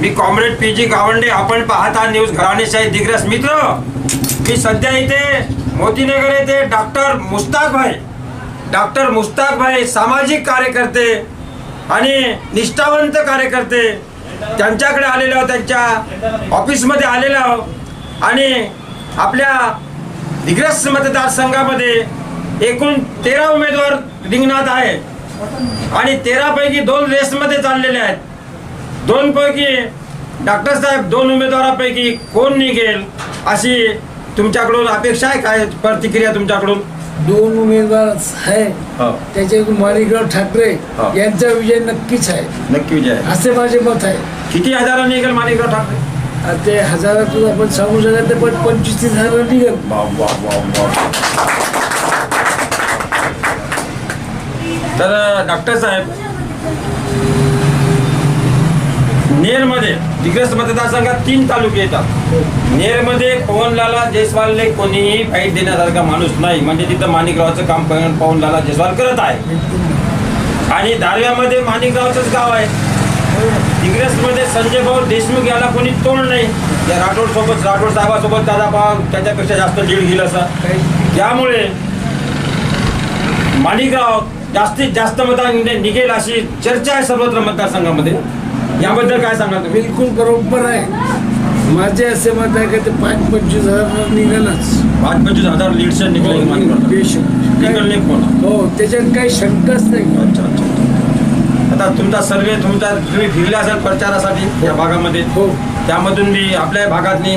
मी comrade P G Gawande आपण पाहता news घराणेशाही Digras मित्र. मी सध्या इथे मोतीनगर येथे डॉक्टर मुस्ताक भाई डॉक्टर मुस्ताक भाई सामाजिक कार्यकर्ते आणि निष्ठावंत कार्यकर्ते. त्यांच्याकडे आलेलो आहोत, त्यांच्या ऑफिसमध्ये आलेलो आहोत. आणि आपल्या दिग्रस मतदारसंघामध्ये एकूण तेरा उमेदवार रिंगणात आहे आणि तेरापैकी दोन रेसमध्ये चाललेले आहेत. दोन पैकी डॉक्टर साहेब दोन उमेदवारापैकी कोण निघेल अशी तुमच्याकडून अपेक्षा आहे काय? प्रतिक्रिया तुमच्याकडून? दोन उमेदवार आहे त्याच्यातून माणिकराव ठाकरे हा. यांचा विजय नक्कीच आहे. नक्की विजय असे माझे मत आहे. किती हजारांनी निघेल माणिकराव ठाकरे? ते हजारातून आपण सांगू शकत नाही, पण पंचवीस तीस हजार निघेल. तर डॉक्टर साहेब नेरमध्ये दिग्रस मतदारसंघात तीन तालुके येतात. नेरमध्ये पवनलाला जयस्वालने कोणीही फाईट देण्यासारखा माणूस नाही. म्हणजे तिथं माणिकरावचं काम पवनलाला जयस्वाल करत आहे. आणि दारव्यामध्ये माणिकरावचंच गाव आहे. दिग्रसमध्ये संजय भाऊ देशमुख याला कोणी तोंड नाही. या राठोड सोबत राठोड साहेबासोबत दादा त्याच्यापेक्षा जास्त लीड घेईल असं. त्यामुळे माणिकराव जास्तीत जास्त मतांनी निघेल अशी चर्चा आहे सर्वत्र मतदारसंघामध्ये. याबद्दल काय सांगाल तुम्ही? बिलकुल बरोबर आहे. माझे असे मत आहे की ते पाच पंचवीस हजार निघेलच. पाच पंचवीस हजार लीडचं निघेल कोण हो त्याच्यात काही शंकाच नाही. अच्छा अच्छा आता तुमचा सर्वे तुमचा तुम्ही फिरले असाल प्रचारासाठी या भागामध्ये. हो. त्यामधून मी आपल्या भागातनी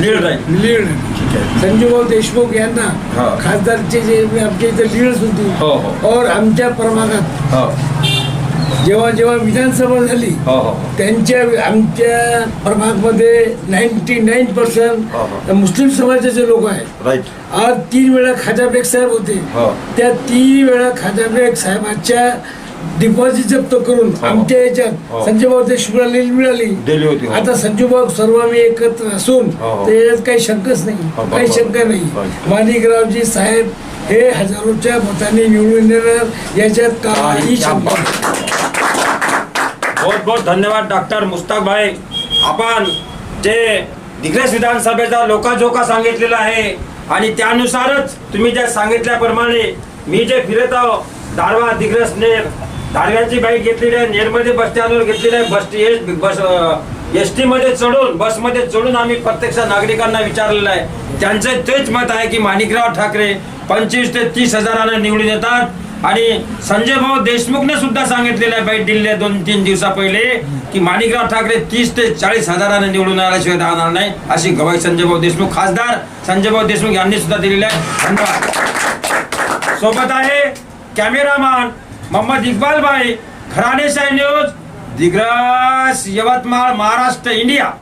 लीड राहील. लीड. संजूभाऊ देशमुख यांना हा. खासदारचे जे आमच्या इथे लीडच होती हो, हो. और आमच्या प्रभागात हो. जेव्हा जेव्हा विधानसभा झाली हो हो त्यांच्या आमच्या प्रभागमध्ये नाईन्टी नाईन पर्सेंट. मुस्लिम समाजाचे लोक आहेत आज तीन वेळा खाजाबेग साहेब होते हो. त्या तीन वेळा खाजाबेग साहेबांच्या डिपॉझिट जप्त करून. आमच्या याच्यात हो. संजय भाऊ देशमुखला मिळाली. आता संजू भाऊ सर्व आम्ही एकत्र असून. त्याच्यात काही शंकच नाही काही. शंका नाही. माणिकरावजी साहेब हे हजारोच्या मताने निवडून येणार याच्यात काही शंका. बहुत बहुत धन्यवाद डॉक्टर मुस्ताक भाई. आपण जे दिग्रस विधानसभेचा लोकाजोका सांगितलेला आहे आणि त्यानुसारच तुम्ही जे सांगितल्याप्रमाणे मी जे फिरत आहो दारवा दिग्रस नेर दारव्यांची बाईक घेतलेली आहे नेरमध्ये बस स्टँडवर घेतलेली आहे बस एस बस एस टीमध्ये चढून बसमध्ये चढून आम्ही प्रत्यक्ष नागरिकांना विचारलेलं आहे. त्यांचं तेच मत आहे की माणिकराव ठाकरे पंचवीस ते तीस हजारांना निवडून येतात. आणि संजय भाऊ देशमुखने सुद्धा सांगितलेलं आहे बाईट दिल्ली दोन तीन दिवसा पहिले की माणिकराव ठाकरे तीस ते चाळीस हजाराने निवडून आल्याशिवाय राहणार नाही अशी गवाई संजय भाऊ देशमुख खासदार संजय भाऊ देशमुख यांनी सुद्धा दिलेली आहे. धन्यवाद. सोबत आहे कॅमेरामॅन मोहम्मद इक्बाल भाई घराणेशाही न्यूज दिग्रस यवतमाळ महाराष्ट्र इंडिया.